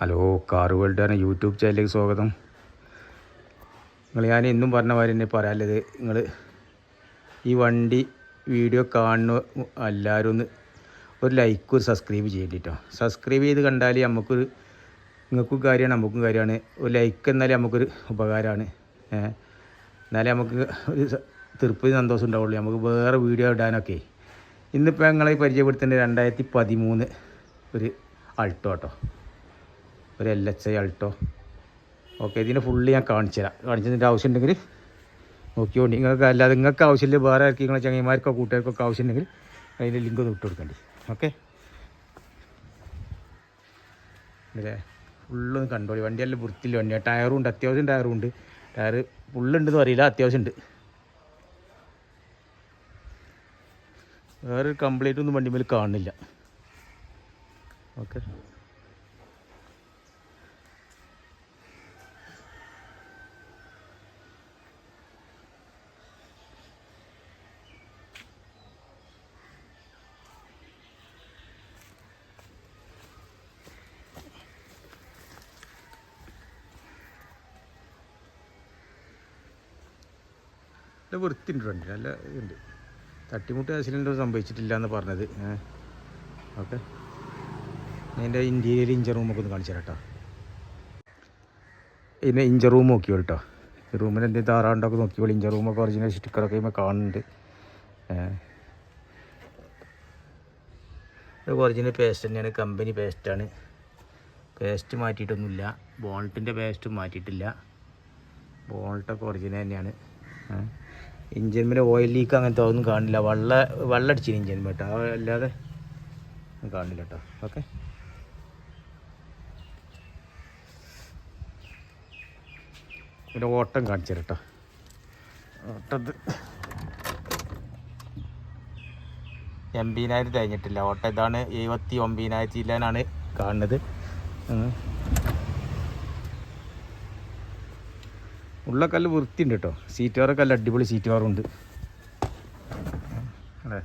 Hello car world YouTube ചാനലിലേക്ക് സ്വാഗതം. നിങ്ങൾ ഞാൻ എന്നും പറഞ്ഞ മാതിരി തന്നെ പറയാനുള്ളത് നിങ്ങൾ ഈ വണ്ടി വീഡിയോ കാണുന്ന എല്ലാവരും ഒന്ന് ഒരു ലൈക്ക് ഒരു സബ്സ്ക്രൈബ് ചെയ്യേണ്ടിട്ടോ. സബ്സ്ക്രൈബ് ചെയ്ത് കണ്ടാൽ നമുക്കൊരു നിങ്ങൾക്കും കാര്യമാണ് നമുക്കും കാര്യമാണ്. ഒരു ലൈക്ക് എന്നാലേ നമുക്കൊരു ഉപകാരമാണ്. എന്നാലേ നമുക്ക് ഒരു തീർപ്പ് സന്തോഷം ഉണ്ടാവുള്ളൂ. നമുക്ക് വേറെ വീഡിയോ ഇടാനൊക്കെ. ഇന്നിപ്പോൾ ഞങ്ങളെ പരിചയപ്പെടുത്തേണ്ടത് രണ്ടായിരത്തി പതിമൂന്ന് ഒരു അൾട്ടോ കേട്ടോ ഒരു L H I Alto okay ഇതിന് ഫുള്ള് ഞാൻ കാണിച്ചു തരാം. കാണിച്ചതിന്റെ ആവശ്യമുണ്ടെങ്കിൽ നോക്കിയോണ്ട് നിങ്ങൾക്ക് അല്ലാതെ നിങ്ങൾക്ക് ആവശ്യമില്ല വേറെ ആർക്കും നിങ്ങളെ ചങ്ങന്മാർക്കോ കൂട്ടുകാർക്കൊക്കെ ആവശ്യമുണ്ടെങ്കിൽ അതിന്റെ ലിങ്ക് ഒന്ന് ഇട്ട് കൊടുക്കണ്ടി. ഓക്കെ അല്ലേ ഫുള്ളൊന്ന് കണ്ടോളി വണ്ടിയെല്ലാം വൃത്തിയില്ല വണ്ടിയാണ് ടയറും ഉണ്ട് അത്യാവശ്യം ടയറും ഉണ്ട്. ടയർ ഫുള്ളുണ്ടെന്ന് അറിയില്ല അത്യാവശ്യം ഉണ്ട്. വേറൊരു കംപ്ലീറ്റ് ഒന്നും വണ്ടിമേൽ കാണുന്നില്ല. ഓക്കെ നല്ല വൃത്തിയുണ്ട് നല്ല ഇതുണ്ട്. തട്ടിമുട്ട് ആക്സിഡന്റ് സംഭവിച്ചിട്ടില്ല എന്ന് പറഞ്ഞത്. ഓക്കെ. അതിന്റെ ഇന്റീരിയർ ഇഞ്ചർ റൂമൊക്കെ ഒന്ന് കാണിച്ചു തരാം ഇതിന്റെ ഇഞ്ചർ റൂം നോക്കിയോ കേട്ടോ റൂമിൽ എന്തെങ്കിലും താറാണ്ടൊക്കെ നോക്കിയോളൂ ഇഞ്ചർ റൂമൊക്കെ ഒറിജിനൽ സ്റ്റിക്കറൊക്കെ ഇമ്മ കാണുന്നുണ്ട്. ഒറിജിനൽ പേസ്റ്റ് തന്നെയാണ്. കമ്പനി പേസ്റ്റാണ് പേസ്റ്റ് മാറ്റിയിട്ടൊന്നുമില്ല. ബോൾട്ടിന്റെ പേസ്റ്റും മാറ്റിയിട്ടില്ല. ബോൾട്ടൊക്കെ ഒറിജിനൽ തന്നെയാണ്. ഇഞ്ചിന്മേലെ ഓയിൽ ലീക്ക് അങ്ങനത്തെ ഒന്നും കാണില്ല. വെള്ള വെള്ളടിച്ചിന് ഇഞ്ചിൻ കേട്ടോ അല്ലാതെ കാണില്ല കേട്ടോ ഓക്കെ പിന്നെ ഓട്ടം കാണിച്ചു കേട്ടോ ഓട്ടത് എൺപതിനായിരം കഴിഞ്ഞിട്ടില്ല ഓട്ടം ഇതാണ് എഴുപത്തി ഒമ്പതിനായിരത്തി ഇല്ലാനാണ് കാണുന്നത്. ഉള്ള കല്ല് വൃത്തിയുണ്ട് കേട്ടോ. സീറ്റ് വേറെ കല്ല് അടിപൊളി സീറ്റ് ഉണ്ട് അതെ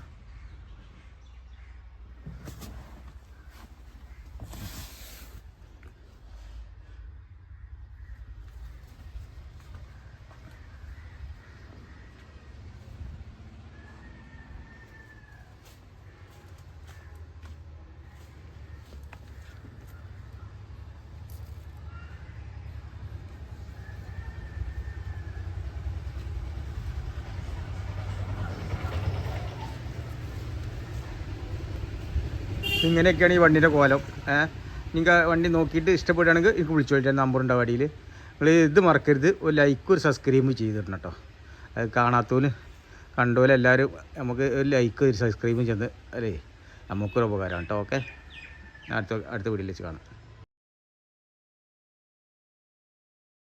ഇങ്ങനെയൊക്കെയാണ് ഈ വണ്ടിന്റെ കോലം. ഏഹ് നിങ്ങൾക്ക് വണ്ടി നോക്കിയിട്ട് ഇഷ്ടപ്പെടുകയാണെങ്കിൽ എനിക്ക് വിളിച്ചു വിളിച്ചാൽ നമ്പർ ഉണ്ട് വടിയിൽ നിങ്ങൾ ഇത് മറക്കരുത്. ഒരു ലൈക്ക് ഒരു സബ്സ്ക്രൈബ് ചെയ്തിടണം കേട്ടോ അത് കാണാത്തവന് കണ്ടോലെ എല്ലാവരും നമുക്ക് ഒരു ലൈക്ക് ഒരു സബ്സ്ക്രൈബ് ചെന്ന് അല്ലേ? നമുക്കൊരു ഉപകാരമാണ് കേട്ടോ ഓക്കെ? അടുത്ത അടുത്ത വീഡിയോയിൽ വെച്ച് കാണാം.